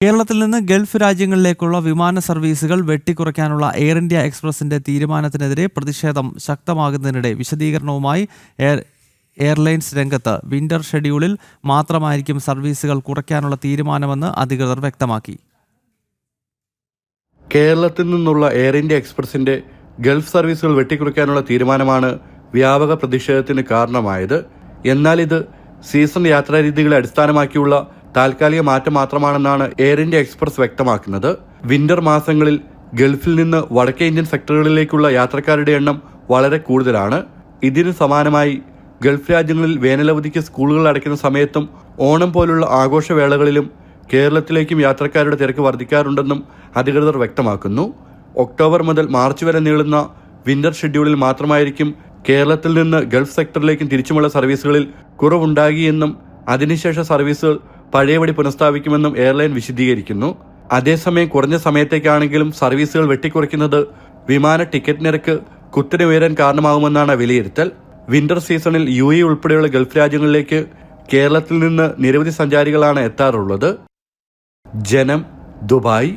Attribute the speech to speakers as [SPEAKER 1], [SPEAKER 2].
[SPEAKER 1] കേരളത്തിൽ നിന്ന് ഗൾഫ് രാജ്യങ്ങളിലേക്കുള്ള വിമാന സർവീസുകൾ വെട്ടിക്കുറയ്ക്കാനുള്ള എയർ ഇന്ത്യ എക്സ്പ്രസിന്റെ തീരുമാനത്തിനെതിരെ പ്രതിഷേധം ശക്തമാകുന്നതിനിടെ വിശദീകരണവുമായി എയർ എയർലൈൻസ് രംഗത്ത് വിന്റർ ഷെഡ്യൂളിൽ മാത്രമായിരിക്കും സർവീസുകൾ കുറയ്ക്കാനുള്ള തീരുമാനമെന്ന് അധികൃതർ വ്യക്തമാക്കി.
[SPEAKER 2] കേരളത്തിൽ നിന്നുള്ള എയർ ഇന്ത്യ എക്സ്പ്രസിന്റെ ഗൾഫ് സർവീസുകൾ വെട്ടിക്കുറയ്ക്കാനുള്ള തീരുമാനമാണ് വ്യാപക പ്രതിഷേധത്തിന് കാരണമായത്. എന്നാൽ ഇത് സീസൺ യാത്രാരീതികളെ അടിസ്ഥാനമാക്കിയുള്ള താൽക്കാലിക മാറ്റം മാത്രമാണെന്നാണ് എയർ ഇന്ത്യ എക്സ്പ്രസ് വ്യക്തമാക്കുന്നത്. വിന്റർ മാസങ്ങളിൽ ഗൾഫിൽ നിന്ന് വടക്കേ ഇന്ത്യൻ സെക്ടറുകളിലേക്കുള്ള യാത്രക്കാരുടെ എണ്ണം വളരെ കൂടുതലാണ്. ഇതിന് സമാനമായി ഗൾഫ് രാജ്യങ്ങളിൽ വേനലവധിക്ക് സ്കൂളുകൾ അടയ്ക്കുന്ന സമയത്തും ഓണം പോലുള്ള ആഘോഷവേളകളിലും കേരളത്തിലേക്കും യാത്രക്കാരുടെ തിരക്ക് വർദ്ധിക്കാറുണ്ടെന്നും അധികൃതർ വ്യക്തമാക്കുന്നു. ഒക്ടോബർ മുതൽ മാർച്ച് വരെ നീളുന്ന വിന്റർ ഷെഡ്യൂളിൽ മാത്രമായിരിക്കും കേരളത്തിൽ നിന്ന് ഗൾഫ് സെക്ടറിലേക്കും തിരിച്ചുമുള്ള സർവീസുകളിൽ കുറവുണ്ടാകിയെന്നും അതിനുശേഷം സർവീസുകൾ പഴയപടി പുനഃസ്ഥാപിക്കുമെന്നും എയർലൈൻ വിശദീകരിക്കുന്നു. അതേസമയം കുറഞ്ഞ സമയത്തേക്കാണെങ്കിലും സർവീസുകൾ വെട്ടിക്കുറയ്ക്കുന്നത് വിമാന ടിക്കറ്റ് നിരക്ക് കുത്തനെ ഉയരാൻ കാരണമാകുമെന്നാണ് വിലയിരുത്തൽ. വിന്റർ സീസണിൽ യു എ ഉൾപ്പെടെയുള്ള ഗൾഫ് രാജ്യങ്ങളിലേക്ക് കേരളത്തിൽ നിന്ന് നിരവധി സഞ്ചാരികളാണ് എത്താറുള്ളത്. ജനം ദുബായ്